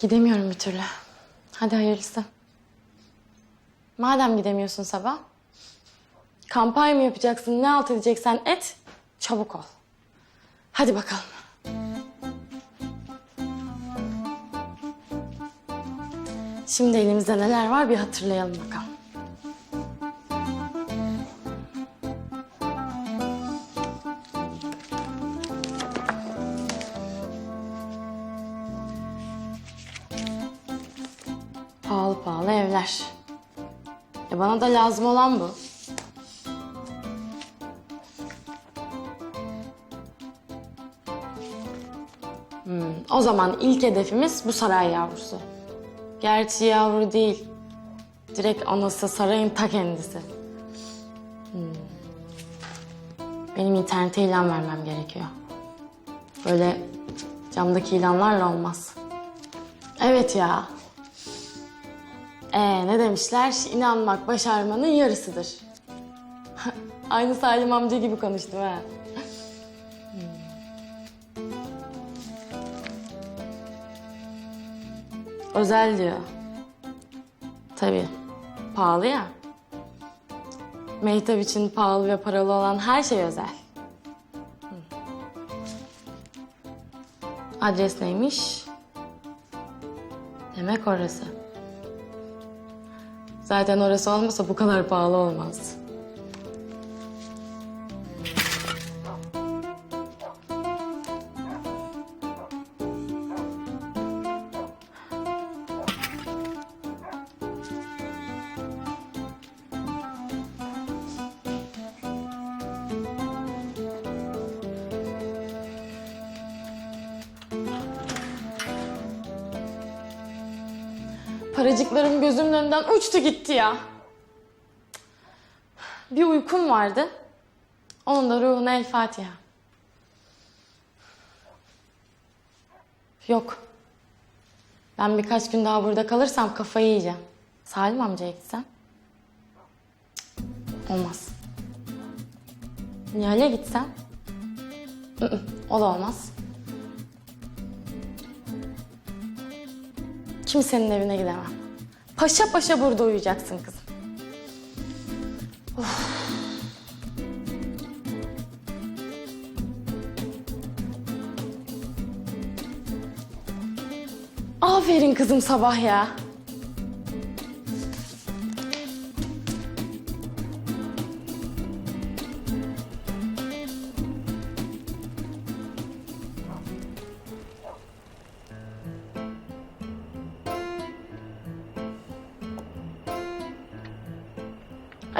Gidemiyorum bir türlü. Hadi hayırlısı. Madem gidemiyorsun sabah, kampanya mı yapacaksın, ne halt edeceksen et, çabuk ol. Hadi bakalım. Şimdi elimizde neler var bir hatırlayalım bakalım. Bana da lazım olan bu. Hmm, o zaman ilk hedefimiz bu saray yavrusu. Gerçi yavru değil. Direkt anası sarayın ta kendisi. Hmm. Benim internete ilan vermem gerekiyor. Böyle camdaki ilanlarla olmaz. Evet ya. Ee, ne demişler? İnanmak başarmanın yarısıdır. Aynı Salim amca gibi konuştum ha. Hmm. Özel diyor. Tabii. Pahalı ya. Mehtap için pahalı ve paralı olan her şey özel. Hı. Adres neymiş? Demek orası. Zaten orası olmasa bu kadar pahalı olmaz. Paracıklarım gözümün önünden uçtu gitti ya. Bir uykum vardı. Onun da ruhuna el Fatiha. Yok. Ben birkaç gün daha burada kalırsam kafayı yiyeceğim. Salim amcaya gitsem. Olmaz. Nihal'e gitsem. Hı hı, O da olmaz. Kimsenin evine gidemem. Paşa paşa burada uyuyacaksın kızım. Of. Aferin kızım sabah ya.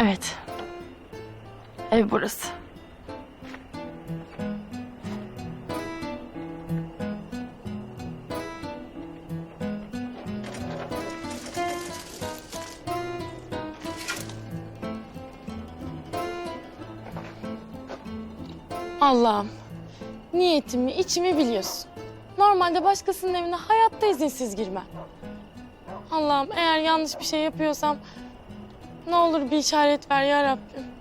Evet. Ev burası. Allah'ım. Niyetimi, içimi biliyorsun. Normalde başkasının evine hayatta izinsiz girmem. Allah'ım eğer yanlış bir şey yapıyorsam ne olur bir işaret ver ya Rabbim.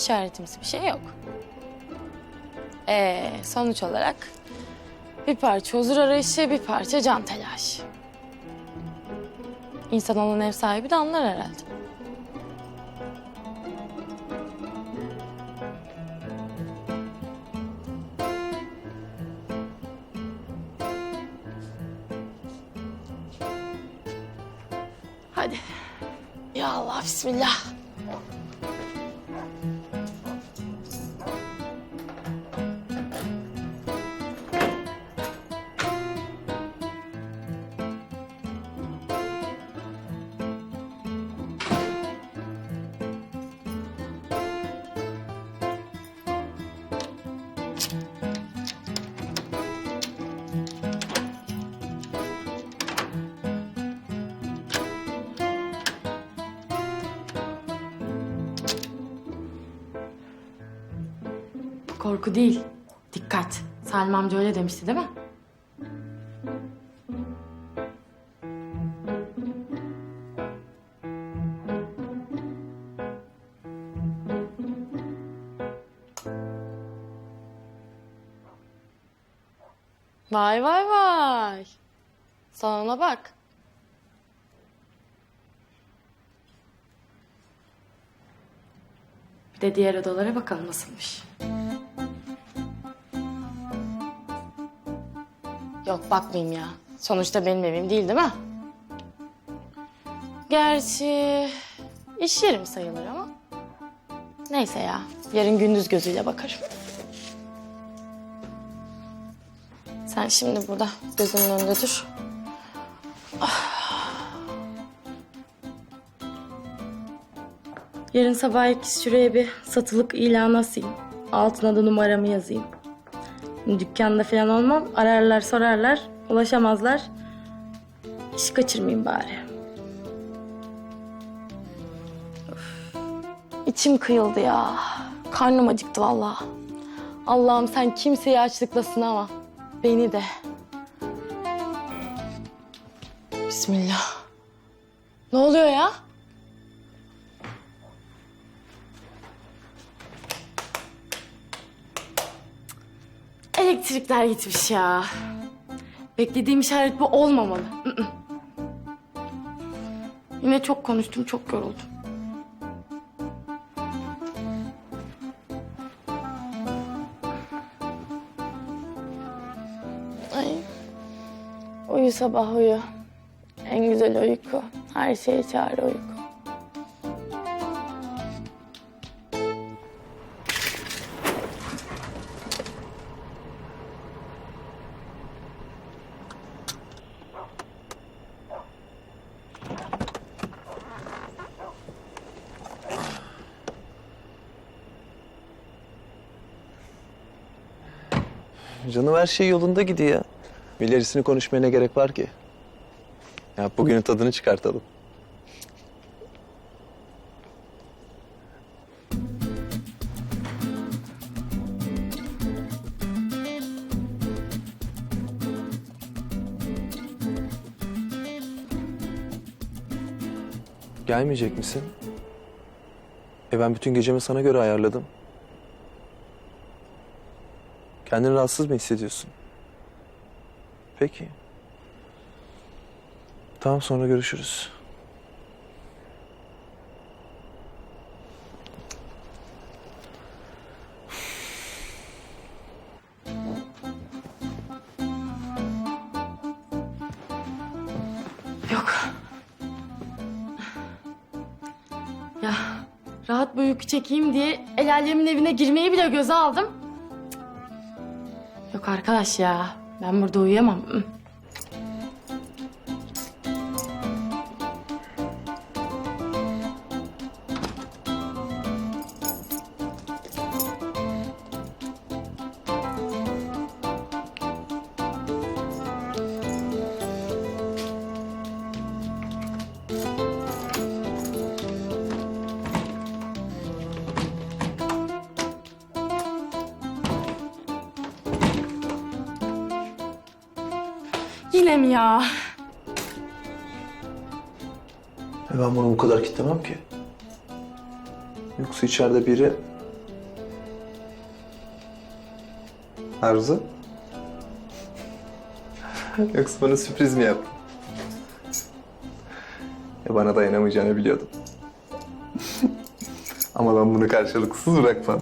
İşaretimiz bir şey yok. Ee, sonuç olarak bir parça huzur arayışı, bir parça can telaşı. İnsan olan ev sahibi de anlar herhalde. Hadi. Ya Allah, bismillah. Korku değil. Dikkat. Salim amca öyle demişti değil mi? Vay vay vay. Salona bak. Bir de diğer odalara bakalım nasılmış. Yok bakmayayım ya. Sonuçta benim evim değil değil mi? Gerçi iş yerim sayılır ama. Neyse ya. Yarın gündüz gözüyle bakarım. Sen şimdi burada gözümün önünde dur. Ah. Yarın sabah ilk şuraya bir satılık ilan asayım. Altına da numaramı yazayım. Dükkanda falan olmam. Ararlar sorarlar. Ulaşamazlar. İş kaçırmayayım bari. Of. İçim kıyıldı ya. Karnım acıktı vallahi. Allah'ım sen kimseyi açlıkla sınama. Beni de. Bismillah. Ne oluyor ya? Elektrikler gitmiş ya. Beklediğim işaret bu olmamalı. Yine çok konuştum, çok yoruldum. Ay. Uyu sabah uyu. En güzel uyku. Her şeye çare uyku. Canım her şey yolunda gidiyor. İlerisini konuşmaya ne gerek var ki? Ya bugünün tadını çıkartalım. Gelmeyecek misin? E ben bütün gecemi sana göre ayarladım. Kendini rahatsız mı hissediyorsun? Peki. Tamam sonra görüşürüz. Yok. Ya rahat bir uyku çekeyim diye el alemin evine girmeyi bile göze aldım. Yok arkadaş ya. Ben burada uyuyamam. Mi ya? E ben bunu bu kadar kitlemem ki. Yoksa içeride biri... Arzu? Yoksa bana sürpriz mi yaptın? Ya bana dayanamayacağını biliyordum. Ama ben bunu karşılıksız bırakmam.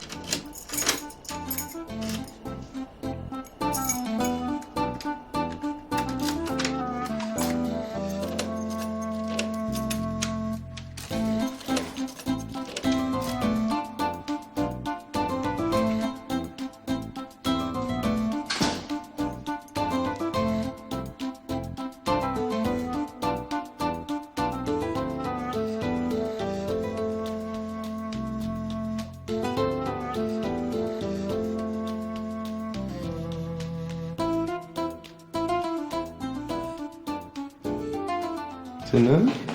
Canım. Canım.